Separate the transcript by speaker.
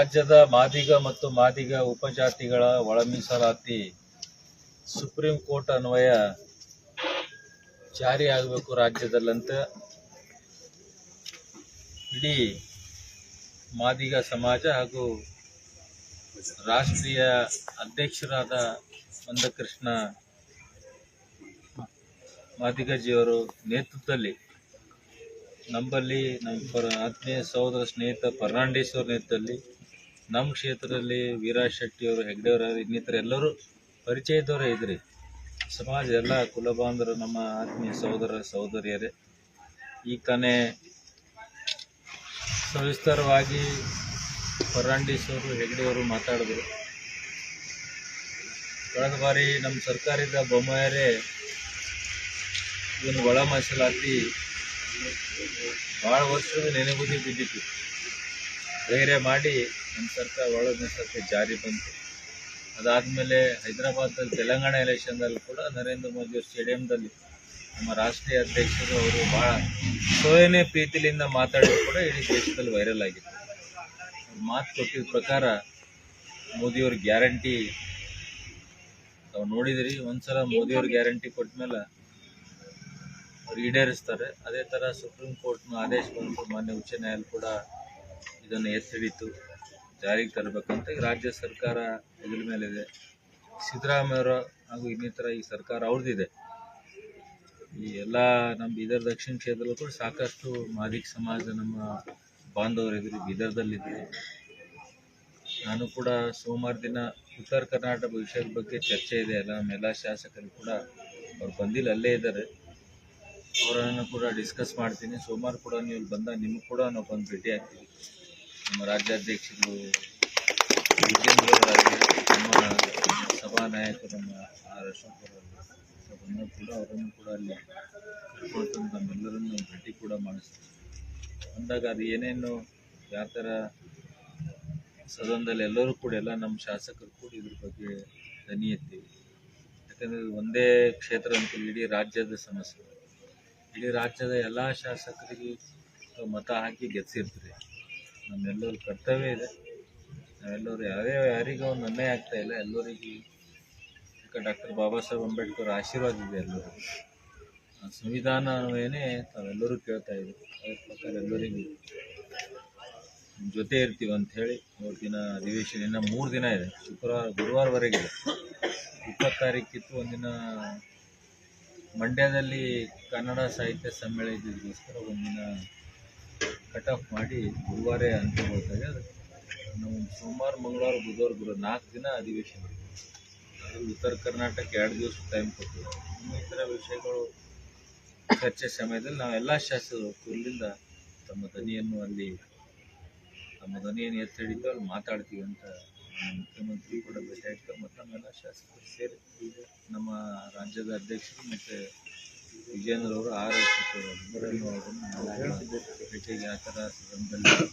Speaker 1: ರಾಜ್ಯದ ಮಾದಿಗ ಮತ್ತು ಮಾದಿಗ ಉಪಜಾತಿಗಳ ಒಳಮೀಸಲಾತಿ ಸುಪ್ರೀಂ ಕೋರ್ಟ್ ಅನ್ವಯ ಜಾರಿಯಾಗಬೇಕು ರಾಜ್ಯದಲ್ಲಂತ. ಇಡೀ ಮಾದಿಗ ಸಮಾಜ ಹಾಗೂ ರಾಷ್ಟ್ರೀಯ ಅಧ್ಯಕ್ಷರಾದ ಮಂದಕೃಷ್ಣ ಮಾದಿಗಜಿಯವರು ನೇತೃತ್ವದಲ್ಲಿ ನಂಬಲ್ಲಿ ನಮ್ಮ ಆತ್ಮೀಯ ಸಹೋದರ ಸ್ನೇಹಿತ ಫರ್ನಾಂಡಿಸ್ ಅವ್ರ ನೇತೃತ್ವದಲ್ಲಿ ನಮ್ಮ ಕ್ಷೇತ್ರದಲ್ಲಿ ವೀರಾಜ್ ಶೆಟ್ಟಿ ಅವರು ಹೆಗ್ಡೆಯವರು ಇನ್ನಿತರ ಎಲ್ಲರೂ ಪರಿಚಯದವರೇ ಇದ್ರಿ. ಸಮಾಜ, ಎಲ್ಲ ಕುಲಬಾಂಧವರು ನಮ್ಮ ಆತ್ಮೀಯ ಸಹೋದರ ಸಹೋದರಿಯರೇ. ಈ ತಾನೇ ಸವಿಸ್ತಾರವಾಗಿ ಫರ್ನಾಂಡಿಸವರು ಹೆಗ್ಡೆಯವರು ಮಾತಾಡಿದ್ರು. ಕಳೆದ ಬಾರಿ ನಮ್ಮ ಸರ್ಕಾರದ ಬೊಮ್ಮಾಯರೇ ಇದನ್ನು ಒಳ ಮೀಸಲಾತಿ ಭಾಳ ವರ್ಷದ ನೆನೆಗುದಿ ಬಿದ್ದಿತ್ತು. ಧೈರ್ಯ ಮಾಡಿ ನಮ್ಮ ಸರ್ಕಾರ ಒಳ ಸರ್ಕಾರ ಜಾರಿ ಬಂತು. ಅದಾದಮೇಲೆ ಹೈದರಾಬಾದಲ್ಲಿ ತೆಲಂಗಾಣ ಎಲೆಕ್ಷನ್ದಲ್ಲಿ ಕೂಡ ನರೇಂದ್ರ ಮೋದಿ ಸ್ಟೇಡಿಯಂದಲ್ಲಿ ನಮ್ಮ ರಾಷ್ಟ್ರೀಯ ಅಧ್ಯಕ್ಷರು ಅವರು ಭಾಳ ಸೋಯನೆ ಪ್ರೀತಿಲಿಂದ ಮಾತಾಡಿದ್ರು ಕೂಡ ಇಡೀ ದೇಶದಲ್ಲಿ ವೈರಲ್ ಆಗಿತ್ತು. ಅವ್ರು ಮಾತು ಕೊಟ್ಟಿದ ಪ್ರಕಾರ ಮೋದಿಯವ್ರ ಗ್ಯಾರಂಟಿ ತಾವು ನೋಡಿದಿರಿ, ಒಂದ್ಸಲ ಮೋದಿಯವ್ರ ಗ್ಯಾರಂಟಿ ಕೊಟ್ಮೇಲೆ ಅವ್ರು ಈಡೇರಿಸ್ತಾರೆ. ಅದೇ ಥರ ಸುಪ್ರೀಂ ಕೋರ್ಟ್ನ ಆದೇಶ ಬಂತು, ಮಾನ್ಯ ಉಚ್ಚ ನ್ಯಾಯಾಲಯ ಕೂಡ ಇದನ್ನು ಎತ್ತಿಡಿತು ಜಾರಿಗೆ ತರಬೇಕಂತ ರಾಜ್ಯ ಸರ್ಕಾರ ಇದ್ರ ಮೇಲಿದೆ. ಸಿದ್ದರಾಮಯ್ಯವರು ಹಾಗೂ ಇನ್ನಿತರ ಈ ಸರ್ಕಾರ ಅವ್ರದ್ದಿದೆ. ಈ ಎಲ್ಲ ನಮ್ಮ ಬೀದರ್ ದಕ್ಷಿಣ ಕ್ಷೇತ್ರದಲ್ಲೂ ಕೂಡ ಸಾಕಷ್ಟು ಮಾದಿಕ್ ಸಮಾಜ ನಮ್ಮ ಬಾಂಧವರಿದ್ರು ಬೀದರ್ದಲ್ಲಿದ್ದರು ನಾನು ಕೂಡ ಸೋಮವಾರ ದಿನ ಉತ್ತರ ಕರ್ನಾಟಕ ವಿಷಯದ ಬಗ್ಗೆ ಚರ್ಚೆ ಇದೆ. ಎಲ್ಲ ನಮ್ಮೆಲ್ಲ ಶಾಸಕರು ಕೂಡ ಅವ್ರು ಬಂದಿಲ್ಲ, ಅಲ್ಲೇ ಇದ್ದಾರೆ. ಅವರನ್ನು ಕೂಡ ಡಿಸ್ಕಸ್ ಮಾಡ್ತೀನಿ. ಸೋಮವಾರ ಕೂಡ ನೀವು ಬಂದಾಗ ನಿಮಗೆ ಕೂಡ ನಾವು ಬಂದು ಭೇಟಿ ಆಗ್ತೀವಿ. ನಮ್ಮ ರಾಜ್ಯಾಧ್ಯಕ್ಷರು ವಿಜೇಂದ್ರವರಾಗಿ ನಮ್ಮ ಸಭಾ ನಾಯಕರು ನಮ್ಮ ಆರ್ ಅಶೋಕ್ ಅವರಾಗಲಿ ಕೂಡ, ಅವರನ್ನು ಕೂಡ ಅಲ್ಲಿ ಕರ್ಕೊಳ್ತಂದು ತಂದು ನಮ್ಮೆಲ್ಲರನ್ನು ಭೇಟಿ ಕೂಡ ಮಾಡಿಸ್ತೀವಿ ಅಂದಾಗ ಅದು ಏನೇನು ಯಾವ ಥರ ಸದನದಲ್ಲಿ ಎಲ್ಲರೂ ಕೂಡ, ಎಲ್ಲ ನಮ್ಮ ಶಾಸಕರು ಕೂಡ ಇದ್ರ ಬಗ್ಗೆ ದನಿ ಎತ್ತೀವಿ ಯಾಕಂದರೆ ಒಂದೇ ಕ್ಷೇತ್ರ ಅಂತ ಇಡೀ ರಾಜ್ಯದ ಸಮಸ್ಯೆ. ಇಡೀ ರಾಜ್ಯದ ಎಲ್ಲ ಶಾಸಕರಿಗೆ ಮತ ಹಾಕಿ ಗೆದ್ಸಿರ್ತೀರಿ. ನಮ್ಮೆಲ್ಲರ ಕರ್ತವ್ಯ ಇದೆ. ನಾವೆಲ್ಲರೂ ಯಾರೇ, ಯಾರಿಗೂ ಒಂದು ಅನ್ಯಾಯ ಆಗ್ತಾ ಇಲ್ಲ. ಎಲ್ಲರಿಗೂ ಡಾಕ್ಟರ್ ಬಾಬಾ ಸಾಹೇಬ್ ಅಂಬೇಡ್ಕರ್ ಆಶೀರ್ವಾದ ಇದೆ ಎಲ್ಲರೂ ಸಂವಿಧಾನವೇನೇ ತಾವೆಲ್ಲರೂ ಕೇಳ್ತಾ ಇದ್ದೀವಿ ಅದ್ರ ಪ್ರಕಾರ ಎಲ್ಲರಿಗೂ ಜೊತೆ ಇರ್ತೀವಿ ಅಂತ ಹೇಳಿ ಮೂರು ದಿನ ಅಧಿವೇಶನ, ಇನ್ನು ಮೂರು ದಿನ ಇದೆ. ಶುಕ್ರವಾರ ಗುರುವಾರವರೆಗಿದೆ ಇಪ್ಪತ್ತು ತಾರೀಕಿತ್ತು ಒಂದಿನ ಮಂಡ್ಯದಲ್ಲಿ ಕನ್ನಡ ಸಾಹಿತ್ಯ ಸಮ್ಮೇಳನ ಇದ್ದಿದ್ದಕ್ಕೋಸ್ಕರ ಒಂದಿನ ಕಟ್ ಆಫ್ ಮಾಡಿ ಗುರುವಾರ ಅಂತ ಅದು ನಾವು ಸೋಮವಾರ, ಮಂಗಳವಾರ, ಬುಧವಾರ ಗುರು ನಾಲ್ಕು ದಿನ ಅಧಿವೇಶನ. ಉತ್ತರ ಕರ್ನಾಟಕ ಎರಡು ದಿವಸ ಟೈಮ್ ಕೊಟ್ಟು ಇನ್ನು ಇತರ ವಿಷಯಗಳು ಚರ್ಚೆ ಸಮಯದಲ್ಲಿ ನಾವು ಎಲ್ಲ ಶಾಸಕರು ಕುರಿಲಿಂದ ತಮ್ಮ ಧ್ವನಿಯನ್ನು ಅಲ್ಲಿ, ತಮ್ಮ ಧ್ವನಿಯನ್ನು ಎತ್ತಿ ಅಲ್ಲಿ ಮಾತಾಡ್ತೀವಿ ಅಂತ ಮುಖ್ಯಮಂತ್ರಿ ಕೂಡ ಭೇಟಿ ಆಗ್ತಾರೆ. ಮತ್ತು ನಮ್ಮೆಲ್ಲ ಶಾಸಕರು ಸೇರಿ ನಮ್ಮ ರಾಜ್ಯದ ಅಧ್ಯಕ್ಷರು ಮತ್ತು ವಿಜೇಂದ್ರ ಅವರು ಆರ್ ಅವರನ್ನು ನಾವು ಆ ಥರ ಸದನದಲ್ಲಿ